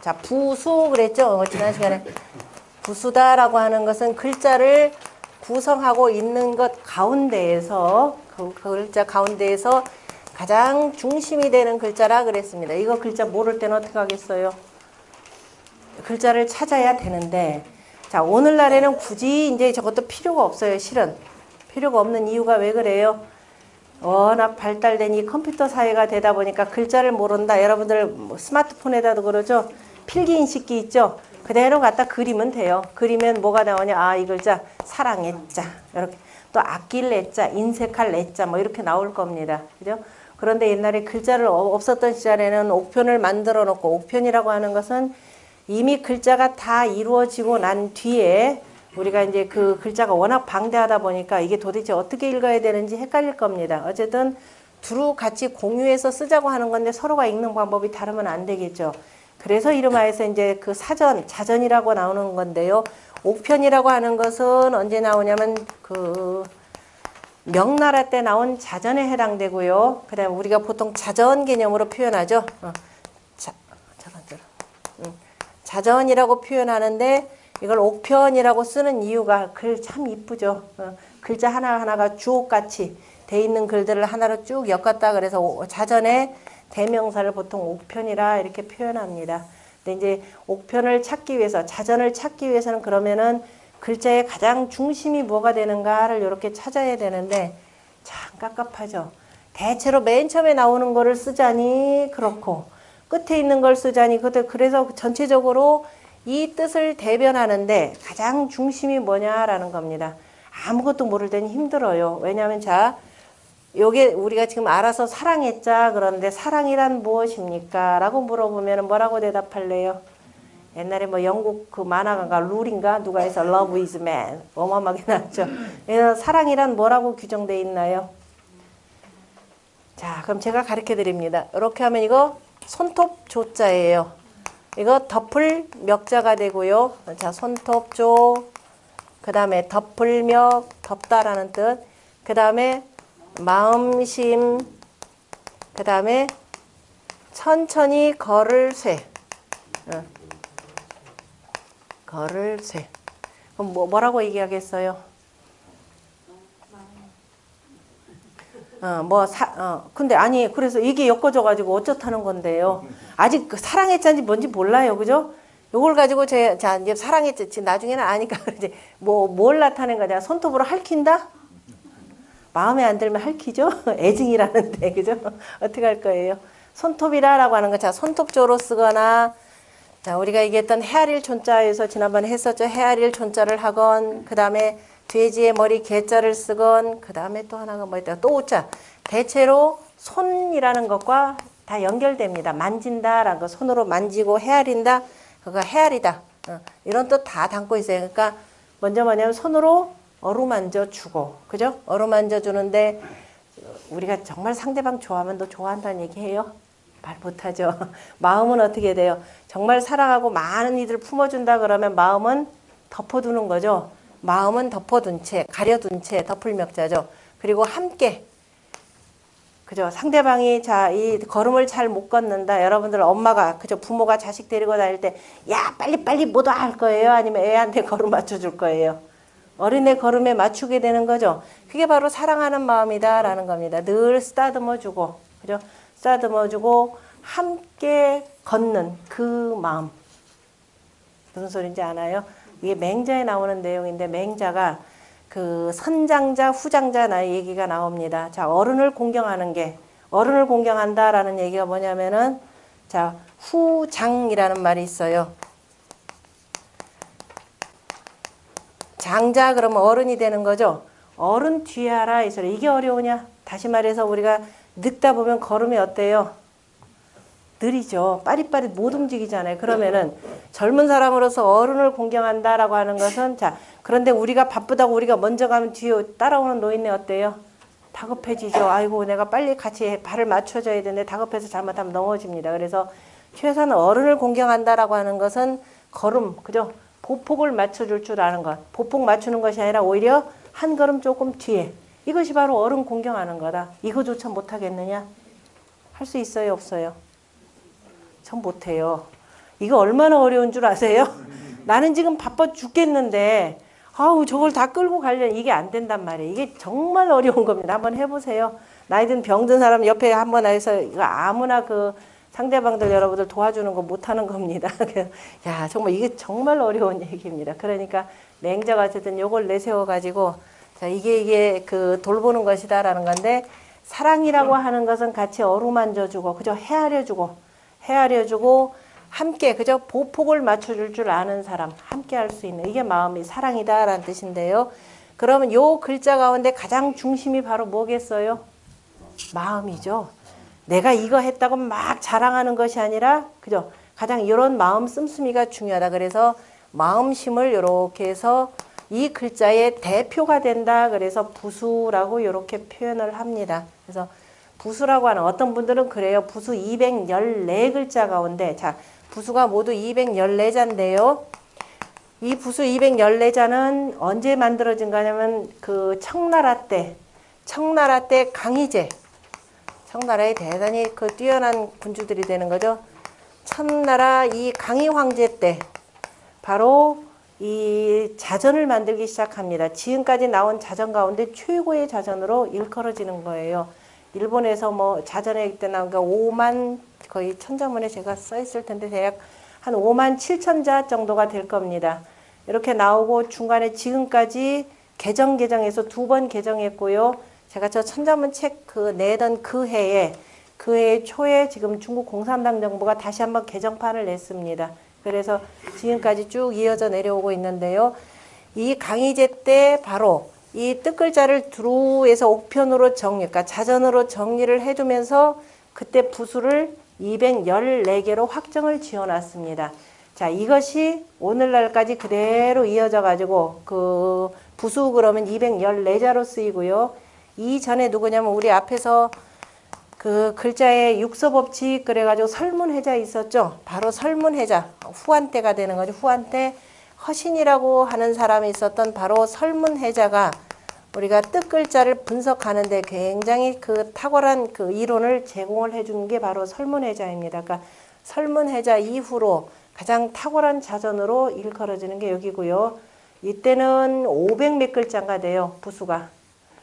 자, 부수 그랬죠? 어, 지난 시간에. 부수다라고 하는 것은 글자를 구성하고 있는 것 가운데에서 그, 그 글자 가운데에서 가장 중심이 되는 글자라 그랬습니다. 이거 글자 모를 때는 어떻게 하겠어요? 글자를 찾아야 되는데 자 오늘날에는 굳이 이제 저것도 필요가 없어요 실은 필요가 없는 이유가 왜 그래요 워낙 발달된 이 컴퓨터 사회가 되다 보니까 글자를 모른다. 여러분들 뭐 스마트폰에다도 그러죠? 필기 인식기 있죠? 그대로 갖다 그리면 돼요. 그리면 뭐가 나오냐? 아 이 글자 사랑의 자. 이렇게. 또 아낄 내자 인색할 내자 뭐 이렇게 나올 겁니다. 그죠? 그런데 옛날에 글자를 어- 없었던 시절에는 옥편을 만들어 놓고 옥편이라고 하는 것은 이미 글자가 다 이루어지고 난 뒤에 우리가 이제 그 글자가 워낙 방대하다 보니까 이게 도대체 어떻게 읽어야 되는지 헷갈릴 겁니다. 어쨌든 두루 같이 공유해서 쓰자고 하는 건데 서로가 읽는 방법이 다르면 안 되겠죠. 그래서 이름하여서 이제 그 사전, 자전이라고 나오는 건데요. 옥편이라고 하는 것은 언제 나오냐면 그 명나라 때 나온 자전에 해당되고요. 그 다음에 우리가 보통 자전 개념으로 표현하죠. 어. 자, 저런 저런. 음. 자전이라고 표현하는데 이걸 옥편이라고 쓰는 이유가 글 참 이쁘죠. 어. 글자 하나 하나가 주옥같이 돼 있는 글들을 하나로 쭉 엮었다 그래서 오- 자전의 대명사를 보통 옥편이라 이렇게 표현합니다. 근데 이제 옥편을 찾기 위해서 자전을 찾기 위해서는 그러면은 글자의 가장 중심이 뭐가 되는가를 이렇게 찾아야 되는데 참 깝깝하죠. 대체로 맨 처음에 나오는 거를 쓰자니 그렇고 끝에 있는 걸 쓰자니 그때 그래서 전체적으로 이 뜻을 대변하는데 가장 중심이 뭐냐라는 겁니다. 아무것도 모를 때는 힘들어요. 왜냐하면 자 요게 우리가 지금 알아서 사랑했자 그러는데 사랑이란 무엇입니까? 라고 물어보면 뭐라고 대답할래요? 옛날에 뭐 영국 그 만화가가 룰인가 누가 해서 Love is man 어마어마하게 나왔죠. 그래서 사랑이란 뭐라고 규정돼 있나요? 자, 그럼 제가 가르쳐 드립니다. 이렇게 하면 이거 손톱 조자예요. 이거 덮을 멱자가 되고요. 자, 손톱 조. 그다음에 덮을 멱, 덮다라는 뜻. 그 다음에 마음심. 그 다음에 천천히 걸을 쇠. 어. 걸을 쇠. 그럼 뭐, 뭐라고 얘기하겠어요? 어, 뭐, 사, 어, 근데 아니, 그래서 이게 엮어져가지고 어쩌다는 건데요. 아직 그 사랑했자인지 뭔지 몰라요. 그죠? 요걸 가지고 제, 자, 이제 사랑했지. 나중에는 아니까 이제 뭐, 뭘 나타낸 거냐. 손톱으로 핥힌다? 마음에 안 들면 핥히죠? 애증이라는데, 그죠? 어떻게 할 거예요? 손톱이라라고 하는 거, 자, 손톱조로 쓰거나, 자, 우리가 얘기했던 헤아릴 촌자에서 지난번에 했었죠. 헤아릴 촌자를 하건, 그 다음에 돼지의 머리 개자를 쓰건, 그 다음에 또 하나가 뭐 있다. 또 오자. 대체로 손이라는 것과 다 연결됩니다. 만진다라는 거, 손으로 만지고 헤아린다. 그거 헤아리다. 어, 이런 뜻 다 담고 있어요. 그러니까 먼저 뭐냐면 손으로 어루만져 주고, 그죠? 어루만져 주는데 우리가 정말 상대방 좋아하면 너 좋아한다는 얘기해요? 말 못하죠. 마음은 어떻게 돼요? 정말 사랑하고 많은 이들 품어준다 그러면 마음은 덮어두는 거죠. 마음은 덮어둔 채, 가려둔 채, 덮을 멱자죠. 그리고 함께, 그죠? 상대방이 자, 이 걸음을 잘 못 걷는다. 여러분들 엄마가, 그죠? 부모가 자식 데리고 다닐 때, 야, 빨리 빨리 못와할 거예요? 아니면 애한테 걸음 맞춰줄 거예요? 어린애 걸음에 맞추게 되는 거죠. 그게 바로 사랑하는 마음이다라는 겁니다. 늘 쓰다듬어 주고, 그죠? 쓰다듬어 주고, 함께 걷는 그 마음. 무슨 소린지 아나요? 이게 맹자에 나오는 내용인데 맹자가 그 선장자 후장자 나의 얘기가 나옵니다. 자 어른을 공경하는 게 어른을 공경한다라는 얘기가 뭐냐면은 자 후장이라는 말이 있어요. 장자 그러면 어른이 되는 거죠. 어른 뒤에 하라 이 소리. 이게 어려우냐? 다시 말해서 우리가 늙다 보면 걸음이 어때요? 느리죠. 빠릿빠릿 못 움직이잖아요. 그러면은 젊은 사람으로서 어른을 공경한다라고 하는 것은 자 그런데 우리가 바쁘다고 우리가 먼저 가면 뒤에 따라오는 노인네 어때요? 다급해지죠. 아이고 내가 빨리 같이 발을 맞춰줘야 되는데 다급해서 잘못하면 넘어집니다. 그래서 최소한 어른을 공경한다라고 하는 것은 걸음 그죠? 보폭을 맞춰줄 줄 아는 것. 보폭 맞추는 것이 아니라 오히려 한 걸음 조금 뒤에 이것이 바로 어른 공경하는 거다. 이거조차 못하겠느냐? 할 수 있어요 없어요? 전 못해요. 이거 얼마나 어려운 줄 아세요? 나는 지금 바빠 죽겠는데 아우 저걸 다 끌고 가려면 이게 안 된단 말이에요. 이게 정말 어려운 겁니다. 한번 해보세요. 나이든 병든 사람 옆에 한번 해서 이거 아무나 그 상대방들 여러분들 도와주는 거 못하는 겁니다. 야 정말 이게 정말 어려운 얘기입니다. 그러니까 맹자가 어쨌든 요걸 내세워 가지고 자 이게 이게 그 돌보는 것이다라는 건데 사랑이라고 하는 것은 같이 어루만져주고 그저 헤아려주고 헤아려주고 함께 그저 보폭을 맞춰줄 줄 아는 사람 함께 할 수 있는 이게 마음이 사랑이다라는 뜻인데요. 그러면 요 글자 가운데 가장 중심이 바로 뭐겠어요? 마음이죠. 내가 이거 했다고 막 자랑하는 것이 아니라 그죠? 가장 이런 마음 씀씀이가 중요하다. 그래서 마음심을 이렇게 해서 이 글자의 대표가 된다. 그래서 부수라고 이렇게 표현을 합니다. 그래서 부수라고 하는 어떤 분들은 그래요. 부수 214글자 가운데 자 부수가 모두 214자인데요. 이 부수 214자는 언제 만들어진 거냐면 그 청나라 때 청나라 때 강희제 청나라에 대단히 그 뛰어난 군주들이 되는 거죠. 청나라 이 강희 황제 때 바로 이 자전을 만들기 시작합니다. 지금까지 나온 자전 가운데 최고의 자전으로 일컬어지는 거예요. 일본에서 뭐 자전에 때 나온 게 5만 거의 천자문에 제가 써 있을 텐데 대략 한 5만 7천 자 정도가 될 겁니다. 이렇게 나오고 중간에 지금까지 개정 개정해서 두 번 개정했고요. 제가 저 천자문 책 그 내던 그 해에 그 해 초에 지금 중국 공산당 정부가 다시 한번 개정판을 냈습니다. 그래서 지금까지 쭉 이어져 내려오고 있는데요. 이 강희제 때 바로 이 뜻글자를 두루에서 옥편으로 정리, 그러니까 자전으로 정리를 해두면서 그때 부수를 214개로 확정을 지어놨습니다. 자, 이것이 오늘날까지 그대로 이어져 가지고 그 부수 그러면 214자로 쓰이고요. 이전에 누구냐면 우리 앞에서 그 글자에 육서 법칙 그래가지고 설문해자 있었죠. 바로 설문해자 후한 때가 되는 거죠. 후한 때 허신이라고 하는 사람이 있었던 바로 설문해자가 우리가 뜻 글자를 분석하는데 굉장히 그 탁월한 그 이론을 제공을 해주는 게 바로 설문해자입니다. 그러니까 설문해자 이후로 가장 탁월한 자전으로 일컬어지는 게 여기고요. 이때는 500몇 글자가 돼요. 부수가.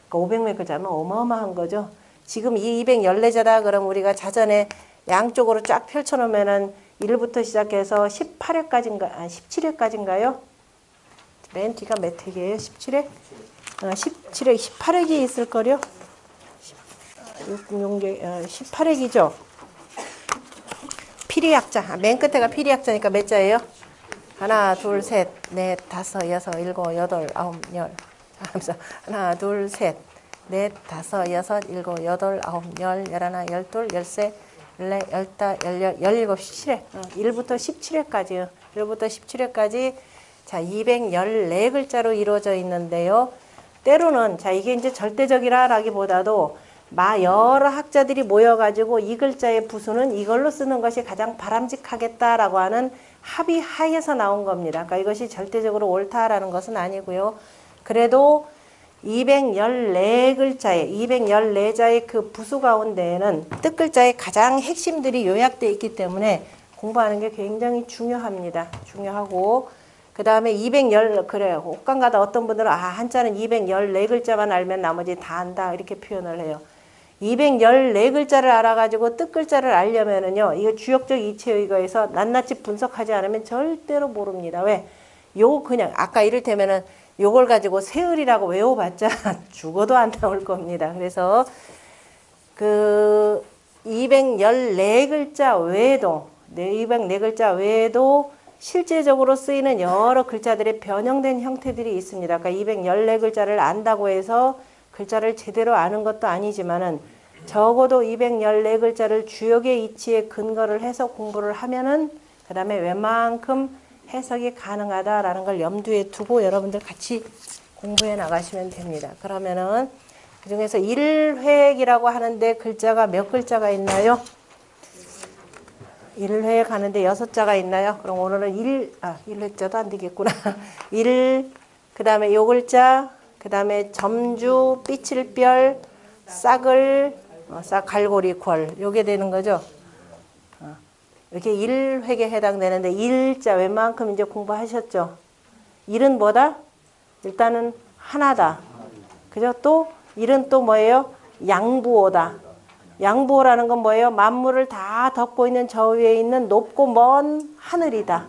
그러니까 500몇 글자면 어마어마한 거죠. 지금 이 214자다 그럼 우리가 자전에 양쪽으로 쫙 펼쳐놓으면은 1부터 시작해서 18회까지인가, 아, 17회까지인가요? 맨 뒤가 몇 회기예요? 17회? 어, 17회, 18회기 있을걸요? 6, 18회기죠? 피리약자. 아, 맨 끝에가 피리약자니까 몇 자예요? 하나, 둘, 셋, 넷, 다섯, 여섯, 일곱, 여덟, 아홉, 열. 하면서 하나, 둘, 셋, 넷, 다섯, 여섯, 일곱, 여덟, 아홉, 열, 열하나, 열둘, 열세, 열네, 열다, 열여, 열일곱, 십칠회. 어, 1부터 17회까지요. 1부터 17회까지 자, 214글자로 이루어져 있는데요. 때로는 자, 이게 이제 절대적이라라기보다도 마 여러 학자들이 모여가지고 이 글자의 부수는 이걸로 쓰는 것이 가장 바람직하겠다라고 하는 합의 하에서 나온 겁니다. 그러니까 이것이 절대적으로 옳다라는 것은 아니고요. 그래도 214글자의 214자의 그 부수 가운데에는 뜻글자의 가장 핵심들이 요약되어 있기 때문에 공부하는 게 굉장히 중요합니다. 중요하고 그 다음에 210 그래요. 옷간가다 어떤 분들은 아 한자는 214글자만 알면 나머지 다 안다 이렇게 표현을 해요. 214글자를 알아가지고 뜻글자를 알려면은요, 이거 주역적 이체의거에서 낱낱이 분석하지 않으면 절대로 모릅니다. 왜? 요 그냥 아까 이를테면은 요걸 가지고 세을이라고 외워봤자 죽어도 안 나올 겁니다. 그래서 그 214글자 외에도 204글자 외에도 실제적으로 쓰이는 여러 글자들의 변형된 형태들이 있습니다. 그러니까 214글자를 안다고 해서 글자를 제대로 아는 것도 아니지만은 적어도 214글자를 주역의 이치에 근거를 해서 공부를 하면은 그 다음에 웬만큼 해석이 가능하다라는 걸 염두에 두고 여러분들 같이 공부해 나가시면 됩니다. 그러면은 그 중에서 1획이라고 하는데 글자가 몇 글자가 있나요? 1획 하는데 여섯 자가 있나요? 그럼 오늘은 1, 아, 1획자도 안 되겠구나. 1, 그 다음에 요 글자, 그 다음에 점주, 삐칠별, 싹을, 어, 싹, 갈고리, 궐. 요게 되는 거죠. 어, 이렇게 일획에 해당되는데 일자 웬만큼 이제 공부하셨죠? 일은 뭐다? 일단은 하나다. 그죠? 또 일은 또 뭐예요? 양부호다. 양부호라는 건 뭐예요? 만물을 다 덮고 있는 저 위에 있는 높고 먼 하늘이다.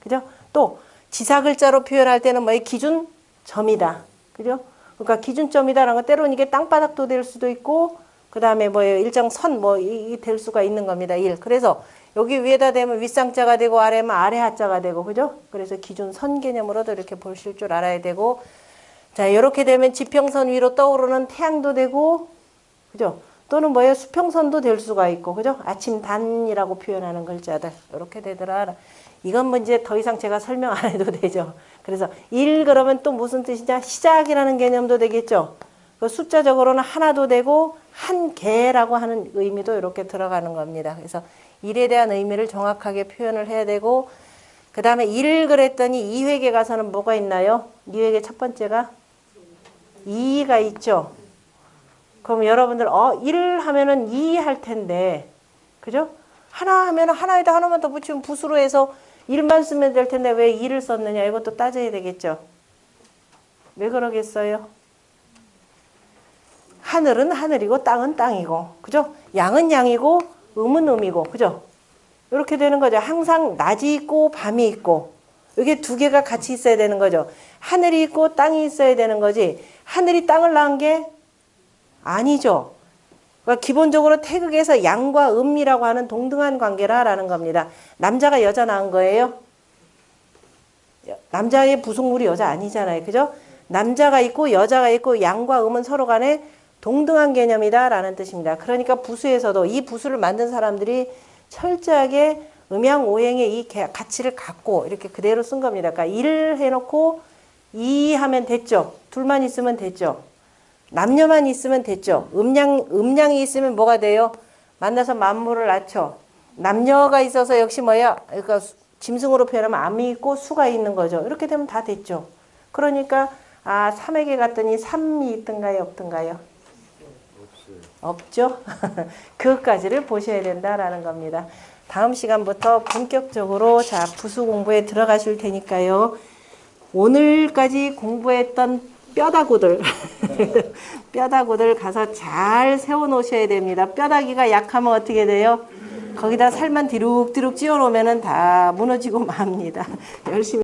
그죠? 또 지사 글자로 표현할 때는 뭐예요? 기준 점이다. 그죠? 그러니까 기준점이다라는 건 때로는 이게 땅바닥도 될 수도 있고 그 다음에 뭐예요? 일정 선 뭐 이 될 수가 있는 겁니다. 일. 그래서 여기 위에다 대면 윗상자가 되고 아래면 아래 하자가 되고 그죠? 그래서 기준 선 개념으로도 이렇게 보실 줄 알아야 되고 자, 이렇게 되면 지평선 위로 떠오르는 태양도 되고 그죠? 또는 뭐예요? 수평선도 될 수가 있고 그죠? 아침 단이라고 표현하는 글자들 이렇게 되더라. 이건 뭐 이제 더 이상 제가 설명 안 해도 되죠. 그래서 일 그러면 또 무슨 뜻이냐? 시작이라는 개념도 되겠죠. 그 숫자적으로는 하나도 되고 한 개라고 하는 의미도 이렇게 들어가는 겁니다. 그래서 일에 대한 의미를 정확하게 표현을 해야 되고 그 다음에 일 그랬더니 이회계 가서는 뭐가 있나요? 이회계 첫 번째가 이가 있죠. 그럼 여러분들 어, 일 하면은 이할 텐데. 그죠? 하나 하면은 하나에다 하나만 더 붙이면 붓으로 해서 일만 쓰면 될 텐데 왜 이를 썼느냐 이것도 따져야 되겠죠. 왜 그러겠어요? 하늘은 하늘이고 땅은 땅이고 그죠? 양은 양이고 음은 음이고 그죠? 이렇게 되는 거죠. 항상 낮이 있고 밤이 있고 이게 두 개가 같이 있어야 되는 거죠. 하늘이 있고 땅이 있어야 되는 거지. 하늘이 땅을 낳은 게 아니죠. 그러니까 기본적으로 태극에서 양과 음이라고 하는 동등한 관계라라는 겁니다. 남자가 여자 낳은 거예요. 남자의 부속물이 여자 아니잖아요. 그죠? 남자가 있고 여자가 있고 양과 음은 서로 간에 동등한 개념이다라는 뜻입니다. 그러니까 부수에서도 이 부수를 만든 사람들이 철저하게 음양 오행의 이 개- 가치를 갖고 이렇게 그대로 쓴 겁니다. 그러니까 일 해놓고 이 하면 됐죠. 둘만 있으면 됐죠. 남녀만 있으면 됐죠. 음양 음양이 있으면 뭐가 돼요? 만나서 만물을 낳죠. 남녀가 있어서 역시 뭐야? 그러니까 수- 짐승으로 표현하면 암이 있고 수가 있는 거죠. 이렇게 되면 다 됐죠. 그러니까 아 삼에게 갔더니 삼이 있던가요, 없던가요? 없죠. 그것까지를 보셔야 된다라는 겁니다. 다음 시간부터 본격적으로 자 부수 공부에 들어가실 테니까요. 오늘까지 공부했던 뼈다구들 뼈다구들 가서 잘 세워 놓으셔야 됩니다. 뼈다귀가 약하면 어떻게 돼요? 거기다 살만 디룩디룩 찌워 놓으면은 다 무너지고 맙니다. 열심히